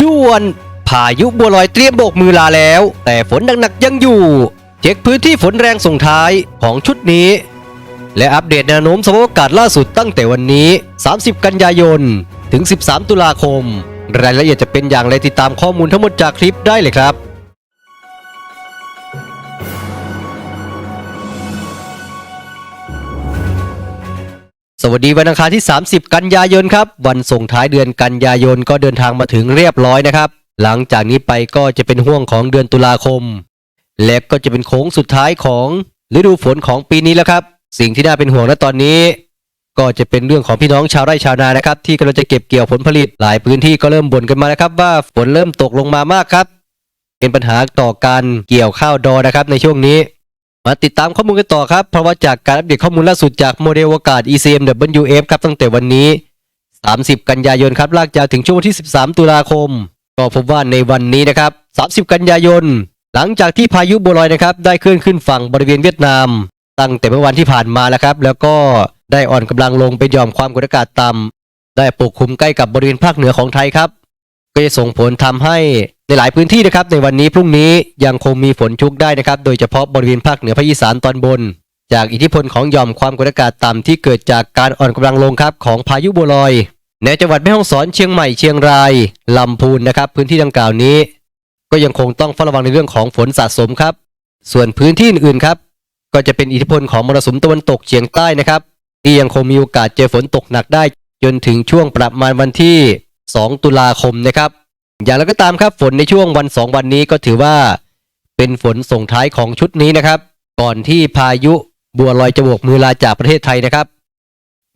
ด่วน พายุบัวลอยเตรียมโบกมือลาแล้ว แต่ฝนหนักๆยังอยู่ เช็คพื้นที่ฝนแรงส่งท้ายของชุดนี้ และอัปเดตแนวโน้มสภาพอากาศล่าสุดตั้งแต่วันนี้ 30 กันยายน ถึง 13 ตุลาคม รายละเอียดจะเป็นอย่างไรติดตามข้อมูลทั้งหมดจากคลิปได้เลยครับ สวัสดีวันอังคารที่ 30 กันยายนครับ วันส่งท้ายเดือนกันยายนก็เดินทางมาถึงเรียบร้อยนะครับ หลังจากนี้ไปก็จะเป็นห่วงของเดือนตุลาคม และก็จะเป็นโค้งสุดท้ายของฤดูฝนของปีนี้แล้วครับ สิ่งที่น่าเป็นห่วงณตอนนี้ ก็จะเป็นเรื่องของพี่น้องชาวไร่ชาวนานะครับที่กำลังจะเก็บเกี่ยวผลผลิตหลายพื้นที่ก็เริ่มบ่นกันมาแล้วครับ ว่าฝนเริ่มตกลงมามากครับ เป็นปัญหาต่อการเกี่ยวข้าวดอนะครับในช่วงนี้ มาติดตามข้อมูลกันต่อครับ เพราะว่าจากการอัปเดตข้อมูลล่าสุดจากโมเดลอากาศ ECMWF ครับตั้งแต่วันนี้ 30 กันยายนครับลากยาวถึงช่วงวันที่ 13 ตุลาคม ก็พบว่าในวันนี้นะครับ 30 กันยายน หลังจากที่พายุบัวลอยนะครับได้เคลื่อนขึ้นฝั่งบริเวณเวียดนาม ตั้งแต่เมื่อวันที่ผ่านมาแล้วครับ แล้วก็ได้อ่อนกำลังลงเป็นหย่อมความกดอากาศต่ำได้ปกคลุมใกล้กับบริเวณภาคเหนือของไทยครับ ก็จะส่งผลทำให้ ในหลายพื้นที่นะครับในวันนี้พรุ่งนี้ยังคงมีฝนชุกได้นะครับ โดยเฉพาะบริเวณภาคเหนือภาคอีสานตอนบน จากอิทธิพลของหย่อมความกดอากาศต่ำที่เกิดจากการอ่อนกำลังลงครับของพายุบัวลอย ในจังหวัดแม่ฮ่องสอนเชียงใหม่เชียงรายลำพูนนะครับพื้นที่ดังกล่าวนี้ ก็ยังคงต้องเฝ้าระวังในเรื่องของฝนสะสมครับ ส่วนพื้นที่อื่นๆครับ ก็จะเป็นอิทธิพลของมรสุมตะวันตกเฉียงใต้นะครับที่ยังคงมีโอกาสเจอฝนตกหนักได้ จนถึงช่วงประมาณวันที่ 2 ตุลาคมนะครับ อย่างไรก็ตามครับฝนในช่วงวัน 2 วันนี้ก็ถือว่าเป็นฝนส่งท้ายของชุดนี้นะครับ ก่อนที่พายุบัวลอยจะโบกมือลาจากประเทศไทยนะครับ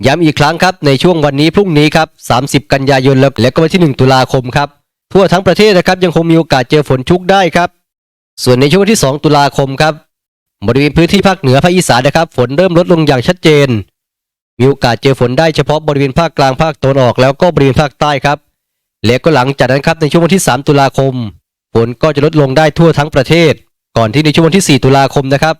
ย้ำอีกครั้งครับในช่วงวันนี้พรุ่งนี้ครับ 30 กันยายนแล้วและก็วันที่ 1 ตุลาคมครับทั่วทั้งประเทศนะครับยังคงมีโอกาสเจอฝนชุกได้ครับ ส่วนในช่วงวันที่ 2 ตุลาคมครับบริเวณพื้นที่ภาคเหนือภาคอีสานนะครับ ฝนเริ่มลดลงอย่างชัดเจน มีโอกาสเจอฝนได้เฉพาะบริเวณภาคกลางภาคตะวันออกแล้วก็บริเวณภาคใต้ครับ และก็หลังจากนั้นครับในช่วงวันที่ 3 ตุลาคม ฝนก็จะลดลงได้ทั่วทั้งประเทศ ก่อนที่ในช่วงวันที่ 4 ตุลาคมนะครับ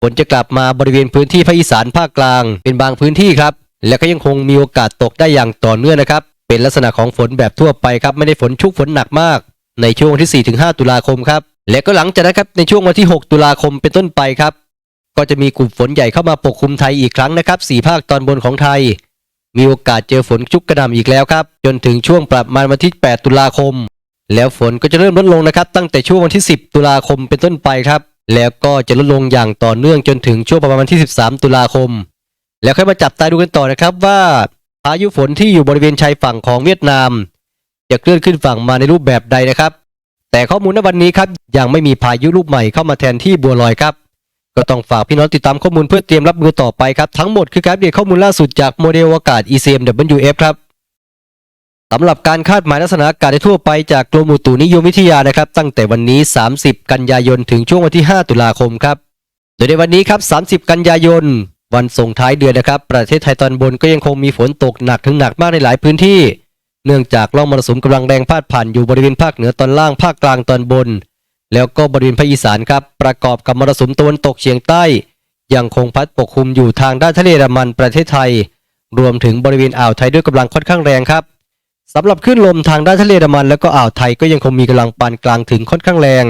ฝนจะกลับมาบริเวณพื้นที่ภาคอีสานภาคกลาง เป็นบางพื้นที่ครับ และก็ยังคงมีโอกาสตกได้อย่างต่อเนื่องนะครับ เป็นลักษณะของฝนแบบทั่วไปครับไม่ได้ฝนชุกฝนหนักมาก ในช่วงวันที่ 4-5 ตุลาคมครับและก็หลังจากนั้นครับในช่วงวันที่ 6 ตุลาคมเป็นต้นไปครับ ก็จะมีกลุ่มฝนใหญ่เข้ามาปกคลุมไทยอีกครั้งนะครับสี่ภาคตอนบนของไทย มีโอกาสเจอฝนชุกกระหน่ำอีกแล้วครับ จนถึงช่วงประมาณวันที่ 8 ตุลาคม แล้วฝนก็จะเริ่มลดลงนะครับ ตั้งแต่ช่วงวันที่ 10 ตุลาคมเป็นต้นไปครับ แล้วก็จะลดลงอย่างต่อเนื่องจนถึงช่วงประมาณวันที่ 13 ตุลาคม แล้วค่อยมาจับตาดูกันต่อนะครับว่าพายุฝนที่อยู่บริเวณชายฝั่งของเวียดนาม จะเคลื่อนขึ้นฝั่งมาในรูปแบบใดนะครับ แต่ข้อมูลณวันนี้ครับยังไม่มีพายุลูกใหม่เข้ามาแทนที่บัวลอยครับ ก็ต้องฝากพี่น้องติดตามข้อมูลเพื่อเตรียมรับมือต่อไปครับ ทั้งหมดคือการอัปเดตข้อมูลล่าสุดจากโมเดลอากาศ ECMWF ครับสำหรับการคาดหมายลักษณะอากาศทั่วไปจากกรมอุตุนิยมวิทยานะครับ ตั้งแต่วันนี้ 30 กันยายนถึงช่วงวันที่ 5 ตุลาคมครับ โดยในวันนี้ครับ 30 กันยายน วันส่งท้ายเดือนนะครับ ประเทศไทยตอนบนก็ยังคงมีฝนตกหนักถึงหนักมากในหลายพื้นที่ เนื่องจากร่องมรสุมกำลังแรงพาดผ่านอยู่บริเวณภาคเหนือตอนล่างภาคกลางตอนบน แล้วก็บริเวณภาคอีสานครับประกอบกับมรสุมตะวันตกเฉียงใต้ ยังคงพัดปกคลุมอยู่ทางด้านทะเลอันมันประเทศไทย รวมถึงบริเวณอ่าวไทยด้วยกำลังค่อนข้างแรงครับสำหรับคลื่นลมทางด้านทะเลอันมัน แล้วก็อ่าวไทยก็ยังคงมีกำลังปานกลางถึงค่อนข้างแรง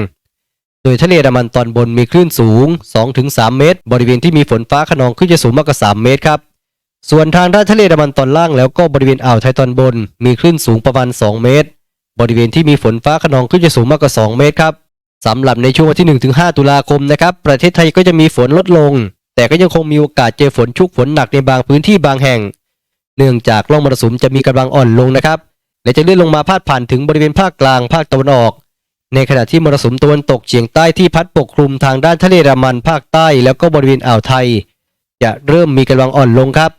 โดยทะเลอันมันตอนบนมีคลื่นสูง 2-3 เมตร บริเวณที่มีฝนฟ้าขนองขึ้นจะสูงมากกว่า 3 เมตรครับส่วนทางด้านทะเลอันมันตอนล่างแล้วก็บริเวณอ่าวไทยตอนบน มีคลื่นสูงประมาณ 2 เมตร บริเวณที่มีฝนฟ้าขนองขึ้นจะสูงมากกว่า 2 เมตรครับ สำหรับในช่วงวันที่ 1-5 ตุลาคมนะครับ ประเทศไทยก็จะมีฝนลดลง แต่ก็ยังคงมีโอกาสเจอฝนชุกฝนหนักในบางพื้นที่บางแห่ง เนื่องจากร่องมรสุมจะมีกำลังอ่อนลงนะครับ และจะเลื่อนลงมาพาดผ่านถึงบริเวณภาคกลางภาคตะวันออก ในขณะที่มรสุมตะวันตกเฉียงใต้ที่พัดปกคลุมทางด้านทะเลอันดามันภาคใต้ แล้วก็บริเวณอ่าวไทย จะเริ่มมีกำลังอ่อนลงครับ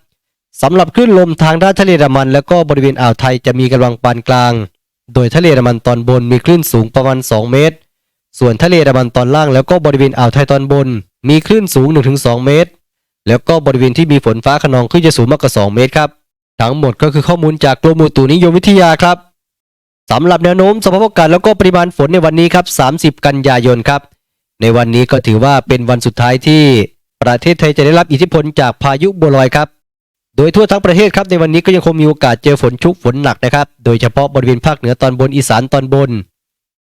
สำหรับคลื่นลมทางด้านทะเลอันดามัน แล้วก็บริเวณอ่าวไทยจะมีกำลังปานกลาง โดยทะเลอันดามันตอนบนมีคลื่นสูงประมาณ 2 เมตร ส่วนทะเลอันดามันตอนล่างแล้วก็บริเวณอ่าวไทยตอนบน มีคลื่นสูง 1-2 เมตร แล้วก็บริเวณที่มีฝนฟ้าขนองขึ้นจะสูงมากกว่า 2 เมตรครับ ทั้งหมดก็คือข้อมูลจากกรมอุตุนิยมวิทยาครับสำหรับแนวโน้มสภาพอากาศแล้วก็ปริมาณฝนในวันนี้ครับ 30 กันยายนครับ ในวันนี้ก็ถือว่าเป็นวันสุดท้ายที่ประเทศไทยจะได้รับอิทธิพลจากพายุบัวลอยครับ โดยทั่วทั้งประเทศครับในวันนี้ก็ยังคงมีโอกาสเจอฝนชุกฝนหนักนะครับ โดยเฉพาะบริเวณภาคเหนือตอนบนอีสานตอนบน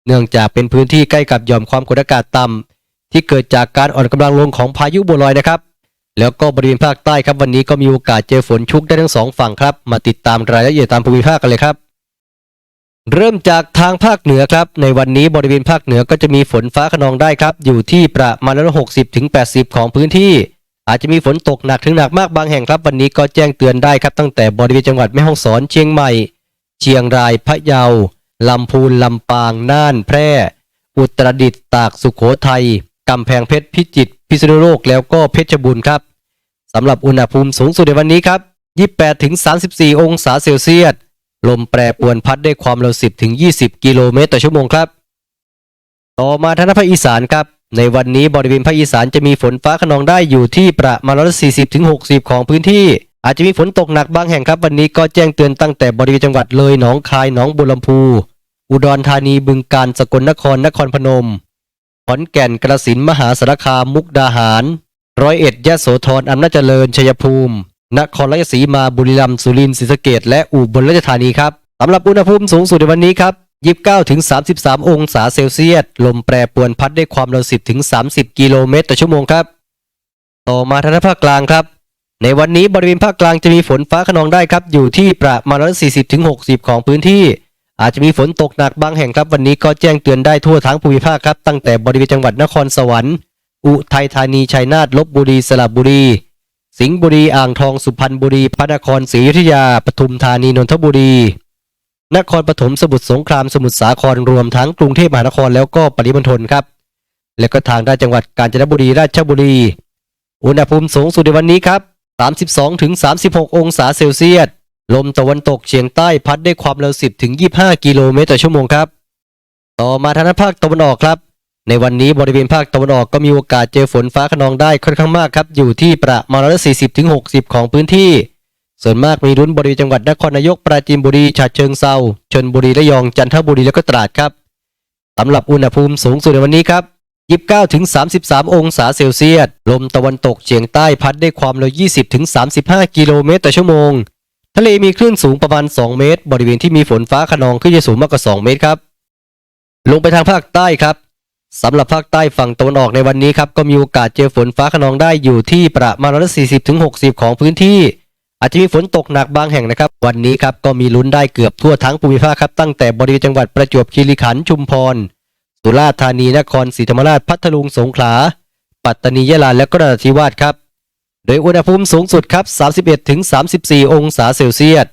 เนื่องจากเป็นพื้นที่ใกล้กับหย่อมความกดอากาศต่ำที่เกิดจากการอ่อนกำลังลงของพายุบัวลอยนะครับ แล้วก็บริเวณภาคใต้ครับวันนี้ก็มีโอกาสเจอฝนชุกได้ทั้งสองฝั่งครับ มาติดตามรายละเอียดตามภูมิภาคกันเลยครับ เริ่มจากทางภาคเหนือครับ ในวันนี้บริเวณภาคเหนือก็จะมีฝนฟ้าขนองได้ครับ อยู่ที่ประมาณร้อยหกสิบถึงแปดสิบของพื้นที่ อาจจะมีฝนตกหนักถึงหนักมากบางแห่งครับ วันนี้ก็แจ้งเตือนได้ครับตั้งแต่บริเวณจังหวัดแม่ฮ่องสอนเชียงใหม่ เชียงรายพะเยา ลำพูนลำปาง น่านแพร่ อุตรดิตถ์ตากสุขโขทัยกำแพงเพชรพิจิตรพิษณุโลกแล้วก็เพชรบูรณ์ครับสำหรับอุณหภูมิสูงสุดในวันนี้ครับ 28ถึง34 องศาเซลเซียส ลมแปรปรวนพัดได้ความเร็ว 10ถึง20 กิโลเมตรต่อชั่วโมงครับ ต่อมาทางภาคอีสานครับ ในวันนี้บริเวณภาคอีสานจะมีฝนฟ้าขนองได้อยู่ที่ประมาณร้อยสี่สิบถึงหกสิบของพื้นที่ อาจจะมีฝนตกหนักบางแห่งครับวันนี้ก็แจ้งเตือนตั้งแต่บริเวณจังหวัดเลยหนองคายหนองบัวลำพู อุดรธานีบึงกาฬสกลนครนครพนมขอนแก่นกระสินมหาสารคามมุกดาหาร ร้อยเอ็ดยะโสธรอำนาจเจริญชัยภูมิ นครราชสีมาบุรีรัมย์สุรินทร์ศรีสะเกษและอุบลราชธานีครับสำหรับอุณหภูมิสูงสุดในวันนี้ครับ29ถึง33 องศาเซลเซียส ลมแปรปรวนพัดได้ความเร็ว10ถึง30 กิโลเมตรต่อชั่วโมงครับ ต่อมาทางภาคกลางครับ ในวันนี้บริเวณภาคกลางจะมีฝนฟ้าขนองได้ครับ อยู่ที่ประมาณ140ถึง60ของพื้นที่ อาจจะมีฝนตกหนักบางแห่งครับ วันนี้ก็แจ้งเตือนได้ทั่วทั้งภูมิภาคครับตั้งแต่บริเวณจังหวัดนครสวรรค์ อุทัยธานีชัยนาทลบบุรีสระบุรี สิงห์บุรีอ่างทองสุพรรณบุรีพระนครศรีอยุธยาปทุมธานีนนทบุรี นครปฐมสมุทรสงครามสมุทรสาครรวมทั้งกรุงเทพมหานครแล้วก็ปริมณฑลครับ และก็ทางด้านจังหวัดกาญจนบุรีราชบุรี อุณหภูมิสูงสุดในวันนี้ครับ 32ถึง36 องศาเซลเซียส ลมตะวันตกเฉียงใต้พัดได้ความเร็ว 10ถึง25 กิโลเมตรต่อชั่วโมงครับ ต่อมาทางด้านภาคตะวันออกครับ ในวันนี้บริเวณภาคตะวันออกก็มีโอกาสเจอฝนฟ้าขนองได้ค่อนข้างมากครับ อยู่ที่ประมาณร้อยสี่สิบถึงหกสิบของพื้นที่ ส่วนมากมีรุ้นบริเวณจังหวัดนครนายกปราจีนบุรีฉะเชิงเซาชนบุรีระยองจันทบุรีแล้วก็ตราดครับสำหรับอุณหภูมิสูงสุดในวันนี้ครับ 29ถึง33 องศาเซลเซียส ลมตะวันตกเฉียงใต้พัดได้ความเร็ว 20ถึง35 กิโลเมตรต่อชั่วโมง ทะเลมีคลื่นสูงประมาณ 2 เมตร บริเวณที่มีฝนฟ้าขนองคลื่นจะสูงมากกว่า 2 เมตรครับ ลงไปทางภาคใต้ครับสำหรับภาคใต้ฝั่งตะวันออกในวันนี้ครับ ก็มีโอกาสเจอฝนฟ้าขนองได้อยู่ที่ประมาณร้อยสี่สิบถึงหกสิบของพื้นที่ อาจจะมีฝนตกหนักบางแห่งนะครับ วันนี้ครับก็มีลุ้นได้เกือบทั่วทั้งภูมิภาคครับตั้งแต่บริเวณจังหวัดประจวบคีรีขันธ์ชุมพร สุราษฎร์ธานีนครศรีธรรมราชพัทลุงสงขลา ปัตตานียะลาและก็นราธิวาสครับ โดยอุณหภูมิสูงสุดครับ 31ถึง34 องศาเซลเซียส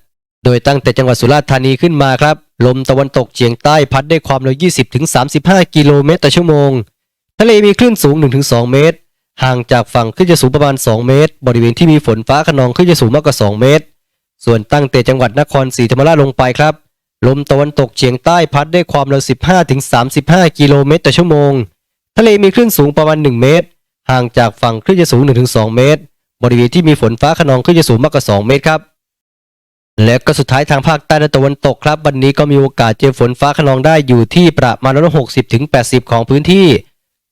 โดยตั้งแต่จังหวัดสุราษฎร์ธานีขึ้นมาครับ ลมตะวันตกเฉียงใต้พัดได้ความเร็ว 20ถึง35 กิโลเมตรต่อชั่วโมง ทะเลมีคลื่นสูง 1-2 เมตร ห่างจากฝั่งคลื่นจะสูงประมาณ 2 เมตร บริเวณที่มีฝนฟ้าขนองคลื่นจะสูงมากกว่า 2 เมตร ส่วนตั้งแต่จังหวัดนครศรีธรรมราชลงไปครับ ลมตะวันตกเฉียงใต้พัดได้ความเร็ว 15-35 กิโลเมตรต่อชั่วโมง ทะเลมีคลื่นสูงประมาณ 1 เมตร ห่างจากฝั่งคลื่นจะสูง 1-2 เมตร บริเวณที่มีฝนฟ้าขนองคลื่นจะสูงมากกว่า 2 เมตรครับ และก็สุดท้ายทางภาคใต้และตะวันตกครับ วันนี้ก็มีโอกาสเจอฝนฟ้าขนองได้อยู่ที่ประมาณร้อยหกสิบถึงแปดสิบของพื้นที่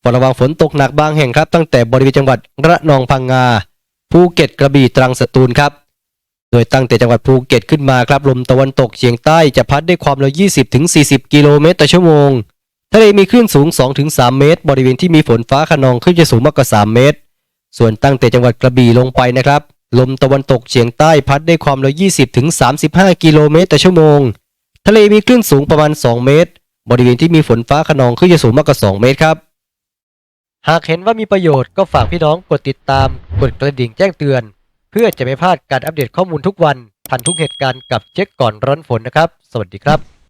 ฝ้าระวังฝนตกหนักบางแห่งครับ ตั้งแต่บริเวณจังหวัดระนองพังงาภูเก็ตกระบี่ตรังสตูลครับ โดยตั้งแต่จังหวัดภูเก็ตขึ้นมาครับลมตะวันตกเฉียงใต้จะพัดด้วยความเร็ว 20-40 กิโลเมตรต่อชั่วโมงทะเลมีคลื่นสูง 2-3 เมตร บริเวณที่มีฝนฟ้าขนองคลื่นจะสูงมากกว่า 3 เมตร ส่วนตั้งแต่จังหวัดกระบี่ลงไปนะครับ ลมตะวันตกเฉียงใต้พัดได้ความเร็ว 20-35 กิโลเมตรต่อชั่วโมง ทะเลมีคลื่นสูงประมาณ 2 เมตร บริเวณที่มีฝนฟ้าขนองคลื่นจะสูงมากกว่า 2 เมตรครับ หากเห็นว่ามีประโยชน์ก็ฝากพี่น้องกดติดตาม กดกระดิ่งแจ้งเตือน เพื่อจะไม่พลาดการอัปเดตข้อมูลทุกวันทันทุกเหตุการณ์กับเช็คก่อนร้อนฝนนะครับ สวัสดีครับ